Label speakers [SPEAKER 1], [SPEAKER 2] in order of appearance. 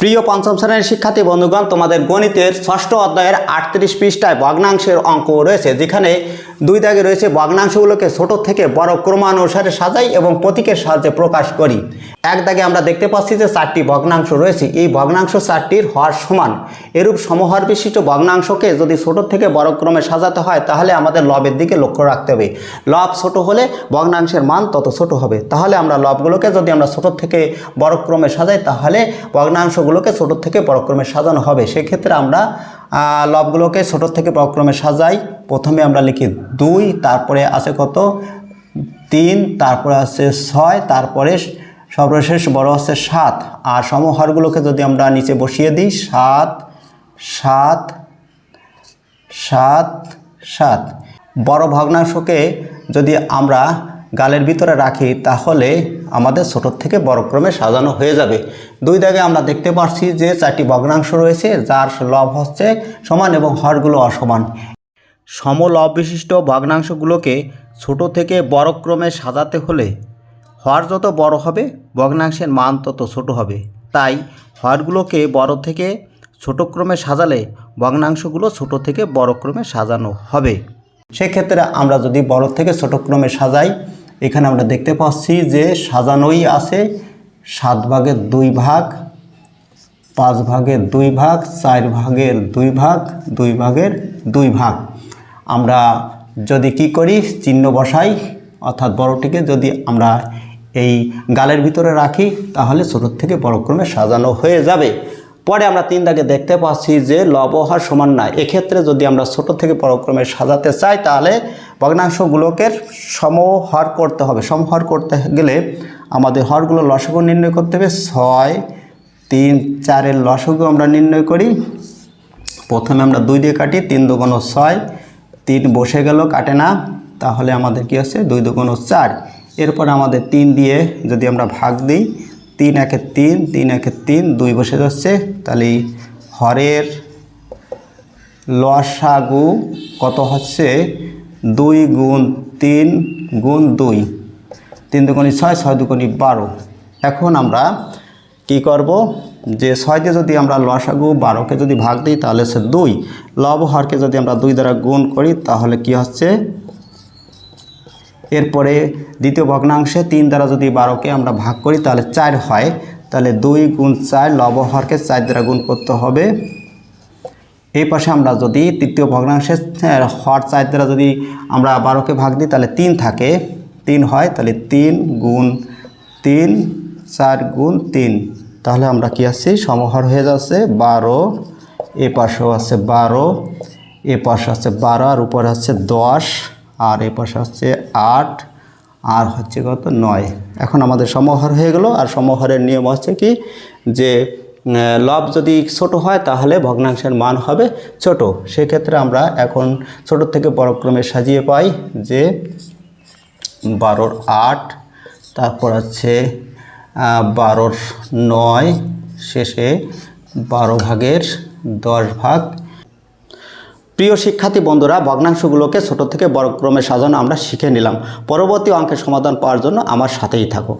[SPEAKER 1] প্রিয় পঞ্চম শ্রেণির শিক্ষার্থী বন্ধুগণ, তোমাদের গণিতের ষষ্ঠ অধ্যায়ের আটত্রিশ পৃষ্ঠায় ভগ্নাংশের অঙ্ক রয়েছে, যেখানে দুই দাগে রয়েছে ভগ্নাংশগুলোকে ছোট থেকে বড় ক্রমানুসারে সাজাই এবং প্রতীকের সাহায্যে প্রকাশ করি। এক দাগে আমরা দেখতে পাচ্ছি যে চারটি ভগ্নাংশ রয়েছে। এই ভগ্নাংশ চারটির হর সমান। এরূপ সমহর বিশিষ্ট ভগ্নাংশকে যদি ছোট থেকে বড় ক্রমে সাজাতে হয়, তাহলে আমাদের লবের দিকে লক্ষ্য রাখতে হবে। লব ছোট হলে ভগ্নাংশের মান তত ছোট হবে। তাহলে আমরা লবগুলোকে যদি আমরা ছোট থেকে বড় ক্রমে সাজাই, তাহলে ভগ্নাংশগুলোকে ছোট থেকে বড় ক্রমে সাজানো হবে। সেক্ষেত্রে আমরা লবগুলোকে ছোট থেকে বড় ক্রমে সাজাই। প্রথমে আমরা লিখি দুই, তারপরে আছে কত? তিন, তারপরে আছে ছয়, তারপরে সর্বশেষ বড় হচ্ছে সাত। আর সমহরগুলোকে যদি আমরা নিচে বসিয়ে দিই, সাত সাত সাত সাত। বড় ভগ্নাংশকে যদি আমরা গালের ভিতরে রাখি, তাহলে আমাদের ছোটোর থেকে বড় ক্রমে সাজানো হয়ে যাবে। দুই দাগে আমরা দেখতে পাচ্ছি যে চারটি ভগ্নাংশ রয়েছে, যার লব হচ্ছে সমান এবং হরগুলো অসমান। সমলব বিশিষ্ট ভগ্নাংশগুলোকে ছোট থেকে বড় ক্রমে সাজাতে হলে হর যত বড় হবে, ভগ্নাংশের মান তত ছোট হবে। তাই হরগুলোকে বড় থেকে ছোট ক্রমে সাজালে ভগ্নাংশগুলো ছোট থেকে বড় ক্রমে সাজানো হবে। সেক্ষেত্রে আমরা যদি বড় থেকে ছোট ক্রমে সাজাই এখানে আমরা দেখতে পাচ্ছি যে সাজানোই আছে সাত ভাগের দুই ভাগ, পাঁচ ভাগের দুই ভাগ, চার ভাগের দুই ভাগ, দুই ভাগের দুই ভাগ। আমরা যদি কি করি, চিহ্ন বসাই, অর্থাৎ বড়টিকে যদি আমরা এই গালের ভিতরে রাখি, তাহলে ছোটোর থেকে বড় ক্রমে সাজানো হয়ে যাবে। পরে আমরা তিন দাগে দেখতে পাচ্ছি যে লবহার সমান নয়। এক্ষেত্রে যদি আমরা ছোট থেকে পরক্রমে সাজাতে চাই, তাহলে ভগ্নাংশগুলোকে সমহর করতে হবে। সমহর করতে গেলে আমাদের হরগুলো লসগু নির্ণয় করতে হবে। ছয়, তিন, চারের লসগু আমরা নির্ণয় করি। প্রথমে আমরা দুই দিয়ে কাটি, তিন দুগুণ ছয়, তিন বসে গেল, কাটে না। তাহলে আমাদের কি হচ্ছে? দুই দুগুণ চার। এরপর আমাদের তিন দিয়ে যদি আমরা ভাগ দিই তিন একে তিন তিন একে তিন, দুই বসে যাচ্ছে। তাহলে হরের লসাগু কত হচ্ছে? দুই গুণ তিন গুণ দুই। তিন দুগুণি ছয় ছয় দুগুণি বারো। এখন আমরা কি করব? যে ছয় দিয়ে যদি আমরা লসাগু বারোকে যদি ভাগ দিই, তাহলে সে দুই। লব হরকে যদি আমরা দুই দ্বারা গুণ করি, তাহলে কি হচ্ছে? এরপরে দ্বিতীয় ভগ্নাংশে তিন দ্বারা যদি বারোকে আমরা ভাগ করি তাহলে চার হয়। তাহলে দুই গুণ চার লব হরকে চার দ্বারা গুণ করতে হবে। এই পাশে আমরা যদি তৃতীয় ভগ্নাংশে আহ, হর চার দ্বারা যদি আমরা বারোকে ভাগ দিই তাহলে তিন থাকে। তিন হয় তাহলে তিন গুণ তিন চার গুণ তিন। তাহলে আমরা কি আছি সমহর হয়ে যাচ্ছে বারো এ পাশেও আছে বারো এ পাশে আছে বারো আর উপরে হচ্ছে দশ। আর এ পাশে হচ্ছে আট, আর হচ্ছে কত? নয়। এখন আমাদের সমহর হয়ে গেল, আর সমহরের নিয়ম হচ্ছে কি? যে লব যদি ছোট হয় তাহলে ভগ্নাংশের মান হবে ছোট। সেক্ষেত্রে আমরা এখন ছোট থেকে বড় ক্রমে সাজিয়ে পাই যে, বারোর আট, তারপর হচ্ছে বারোর নয়, শেষে বারো ভাগের দশ ভাগ প্রিয় শিক্ষার্থী বন্ধুরা, ভগ্নাংশগুলোকে ছোট থেকে বড় ক্রমে সাজানো আমরা শিখে নিলাম। পরবর্তী অঙ্কের সমাধান পাওয়ার জন্য আমার সাথেই থাকো।